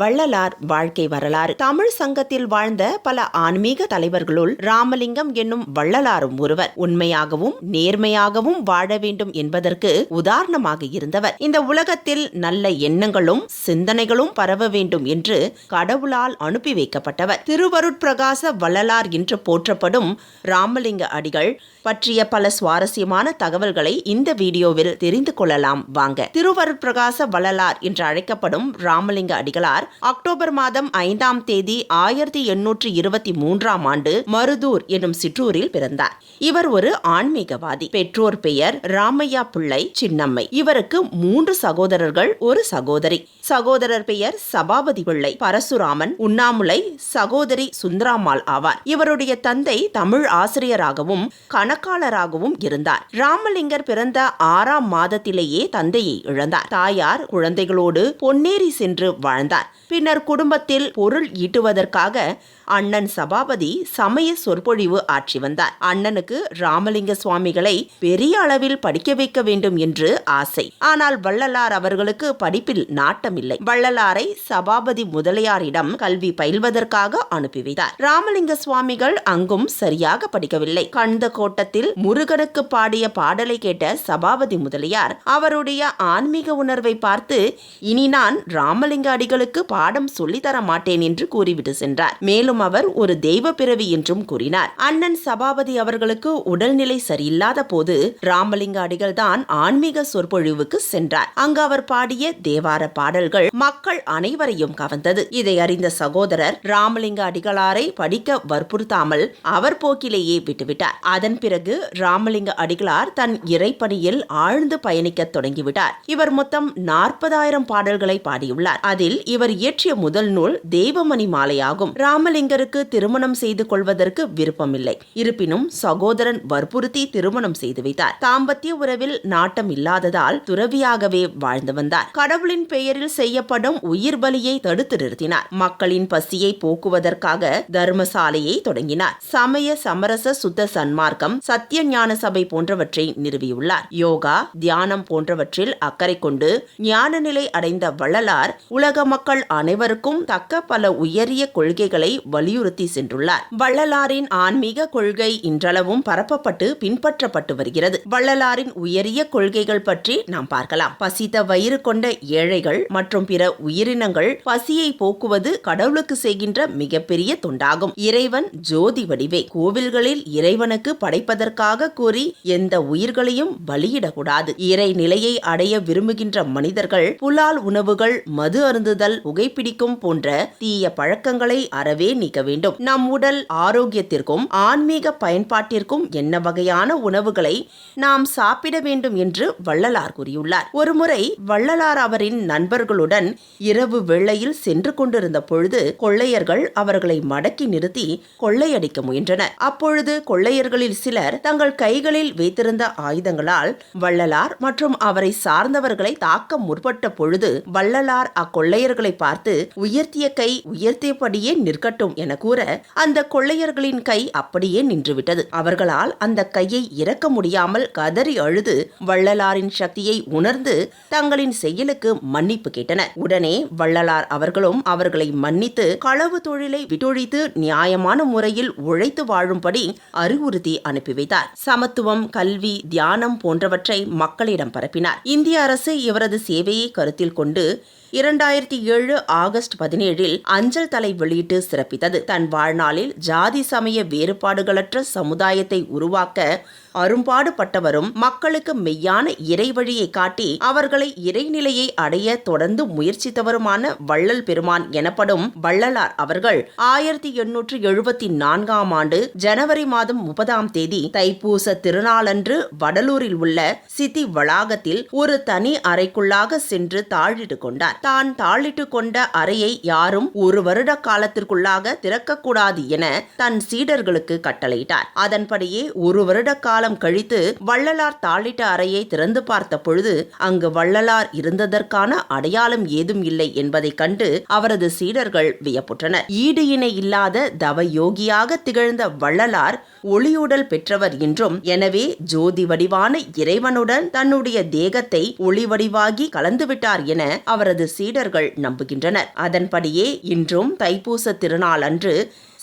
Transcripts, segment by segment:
வள்ளலார் வாழ்க்கை வரலாறு. தமிழ் சங்கத்தில் வாழ்ந்த பல ஆன்மீக தலைவர்களுள் ராமலிங்கம் என்னும் வள்ளலாரும் ஒருவர். உண்மையாகவும் நேர்மையாகவும் வாழ வேண்டும் என்பதற்கு உதாரணமாக இருந்தவர். இந்த உலகத்தில் நல்ல எண்ணங்களும் சிந்தனைகளும் பரவ வேண்டும் என்று கடவுளால் அனுப்பி வைக்கப்பட்டவர். திருவருட்பிரகாச வள்ளலார் என்று போற்றப்படும் ராமலிங்க அடிகள் பற்றிய பல சுவாரஸ்யமான தகவல்களை இந்த வீடியோவில் தெரிந்து கொள்ளலாம். வாங்க. திருவருட்பிரகாச வள்ளலார் என்று அழைக்கப்படும் ராமலிங்க அடிகளார் அக்டோபர் மாதம் ஐந்தாம் தேதி ஆயிரத்தி எண்ணூற்றி இருபத்தி மூன்றாம் ஆண்டு மருதூர் என்னும் சிற்றூரில் பிறந்தார். இவர் ஒரு ஆன்மீகவாதி. பெற்றோர் பெயர் ராமையா பிள்ளை சின்னம்மை. இவருக்கு மூன்று சகோதரர்கள் ஒரு சகோதரி. சகோதரர் பெயர் சபாபதி பிள்ளை பரசுராமன். உண்ணாமுலை சகோதரி சுந்தராமாள் ஆவார். இவருடைய தந்தை தமிழ் ஆசிரியராகவும் கணக்காளராகவும் இருந்தார். ராமலிங்கர் பிறந்த ஆறாம் மாதத்திலேயே தந்தையை இழந்தார். தாயார் குழந்தைகளோடு பொன்னேரி சென்று வாழ்ந்தார். பின்னர் குடும்பத்தில் பொருள் ஈட்டுவதற்காக அண்ணன் சபாபதி சமய சொற்பொழிவு ஆற்றி வந்தார். அண்ணனுக்கு ராமலிங்க சுவாமிகளை பெரிய அளவில் படிக்க வைக்க வேண்டும் என்று ஆசை. ஆனால் வள்ளலார் அவர்களுக்கு படிப்பில் நாட்டமில்லை. வள்ளலாரை சபாபதி முதலியாரிடம் கல்வி பயில்வதற்காக அனுப்பி வைத்தார். ராமலிங்க சுவாமிகள் அங்கும் சரியாக படிக்கவில்லை. கந்த கோட்டத்தில் முருகனுக்கு பாடிய பாடலை கேட்ட சபாபதி முதலியார் அவருடைய ஆன்மீக உணர்வை பார்த்து இனி நான் ராமலிங்க அடிகளுக்கு பாடம் சொல்லித்தர மாட்டேன் என்று கூறிவிட்டு சென்றார். மேலும் அவர் ஒரு தெய்வ பிறவி என்றும் கூறினார். அண்ணன் சபாபதி அவர்களுக்கு உடல்நிலை சரியில்லாத போது ராமலிங்க அடிகள் தான் ஆன்மீக சொற்பொழிவுக்கு சென்றார். அங்கு அவர் பாடிய தேவார பாடல்கள் மக்கள் அனைவரையும் கவர்ந்தது. இதை அறிந்த சகோதரர் ராமலிங்க அடிகளாரை படிக்க வற்புறுத்தாமல் அவர் போக்கிலேயே விட்டுவிட்டார். அதன் பிறகு ராமலிங்க அடிகளார் தன் இறைப்பணியில் ஆழ்ந்து பயணிக்க தொடங்கிவிட்டார். இவர் மொத்தம் நாற்பதாயிரம் பாடல்களை பாடியுள்ளார். அதில் இவர் இயற்றிய முதல் நூல் தெய்வமணி மாலையாகும். ராமலிங்கருக்கு திருமணம் செய்து கொள்வதற்கு விருப்பமில்லை. இருப்பினும் சகோதரன் வற்புறுத்தி திருமணம் செய்து வைத்தார். தாம்பத்திய உறவில் நாட்டம் இல்லாததால் துறவியாகவே வாழ்ந்து வந்தார். கடவுளின் பெயரில் செய்யப்படும் உயிர் பலியை தடுத்து நிறுத்தினார். மக்களின் பசியை போக்குவதற்காக தர்மசாலையை தொடங்கினார். சமய சமரச சுத்த சன்மார்க்கம் சத்திய ஞான சபை போன்றவற்றை நிறுவியுள்ளார். யோகா தியானம் போன்றவற்றில் அக்கறை கொண்டு ஞான நிலை அடைந்த வள்ளலார் உலக மக்கள் அனைவருக்கும் தக்க பல உயரிய கொள்கைகளை வலியுறுத்தி சென்றுள்ளார். வள்ளலாரின் ஆன்மீக கொள்கை இன்றளவும் பரப்பப்பட்டு பின்பற்றப்பட்டு வருகிறது. வள்ளலாரின் உயரிய கொள்கைகள் பற்றி நாம் பார்க்கலாம். பசித்த வயிறு கொண்ட ஏழைகள் மற்றும் பிற உயிரினங்கள் பசியை போக்குவது கடவுளுக்கு செய்கின்ற மிகப்பெரிய தொண்டாகும். இறைவன் ஜோதி வடிவே. கோவில்களில் இறைவனுக்கு படைப்பதற்காக கூறி எந்த உயிர்களையும் பலியிடக்கூடாது. இறை நிலையை அடைய விரும்புகின்ற மனிதர்கள் புலால் உணவுகள் மது அருந்துதல் புகைப்பிடிக்கும் போன்ற தீய பழக்கங்களை அறவே நீக்க வேண்டும். நம் உடல் ஆரோக்கியத்திற்கும் ஆன்மீக பயன்பாட்டிற்கும் என்ன வகையான உணவுகளை நாம் சாப்பிட வேண்டும் என்று வள்ளலார் கூறியுள்ளார். ஒருமுறை வள்ளலார் அவரின் நண்பர்களுடன் இரவு வேளையில் சென்று கொண்டிருந்த பொழுது கொள்ளையர்கள் அவர்களை மடக்கி நிறுத்தி கொள்ளையடிக்க முயன்றனர். அப்பொழுது கொள்ளையர்களில் சிலர் தங்கள் கைகளில் வைத்திருந்த ஆயுதங்களால் வள்ளலார் மற்றும் அவரை சார்ந்தவர்களை தாக்க முற்பட்ட பொழுது வள்ளலார் அக்கொள்ளையர்களை பார்த்து உயர்த்திய கை உயர்த்தியபடியே நிற்கட்டும் என கூற அந்த கொள்ளையர்களின் கை அப்படியே நின்றுவிட்டது. அவர்களால் அந்த கையை இறக்க முடியாமல் கதறி அழுது வள்ளலாரின் சக்தியை உணர்ந்து தங்களின் செயலுக்கு மன்னிப்பு கேட்டனர். உடனே வள்ளலார் அவர்களும் அவர்களை மன்னித்து களவு தொழிலை விட்டொழித்து நியாயமான முறையில் உழைத்து வாழும்படி அறிவுறுத்தி அனுப்பி வைத்தார். சமத்துவம் கல்வி தியானம் போன்றவற்றை மக்களிடம் பரப்பினார். இந்திய அரசு இவரது சேவையை கருத்தில் கொண்டு இரண்டாயிரத்தி ஏழு ஆகஸ்ட் பதினேழில் அஞ்சல் தலை வெளியிட்டு சிறப்பித்தது. தன் வாழ்நாளில் ஜாதி சமய வேறுபாடுகளற்ற சமுதாயத்தை உருவாக்க அரும்பாடுபட்டவரும் மக்களுக்கு மெய்யான இறைவழியை காட்டி அவர்களை இறைநிலையை அடைய தொடர்ந்து முயற்சித்தவருமான வள்ளல் பெருமான் எனப்படும் வள்ளலார் அவர்கள் ஆயிரத்தி எண்ணூற்று எழுபத்தி நான்காம் ஆண்டு ஜனவரி மாதம் முப்பதாம் தேதி தைப்பூச திருநாளன்று வடலூரில் உள்ள சித்தி வளாகத்தில் ஒரு தனி அறைக்குள்ளாக சென்று தாழிட்டு கொண்டார். தான் தாளிட்டு கொண்ட அறையை யாரும் ஒரு வருட காலத்திற்குள்ளாக திறக்கக்கூடாது என தன் சீடர்களுக்கு கட்டளையிட்டார். அதன்படியே ஒரு வருட கால காலம் கழித்து வள்ளலார் தாளிட்ட அறையை திறந்து பார்த்த பொழுது அங்கு வள்ளலார் இருந்ததற்கான அடையாளம் ஏதும் இல்லை என்பதை கண்டு அவரது சீடர்கள் வியப்புற்றனர். ஈடு இணை இல்லாத தவ யோகியாக திகழ்ந்த வள்ளலார் ஒளியுடல் பெற்றவர் என்றும் எனவே ஜோதி வடிவான இறைவனுடன் தன்னுடைய தேகத்தை ஒளி வடிவாகி கலந்துவிட்டார் என அவரது சீடர்கள் நம்புகின்றனர். அதன்படியே இன்றும் தைப்பூச திருநாள் அன்று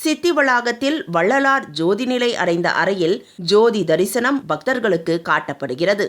சித்தி வளாகத்தில் வள்ளலார் ஜோதி நிலை அடைந்த அறையில் ஜோதி தரிசனம் பக்தர்களுக்கு காட்டப்படுகிறது.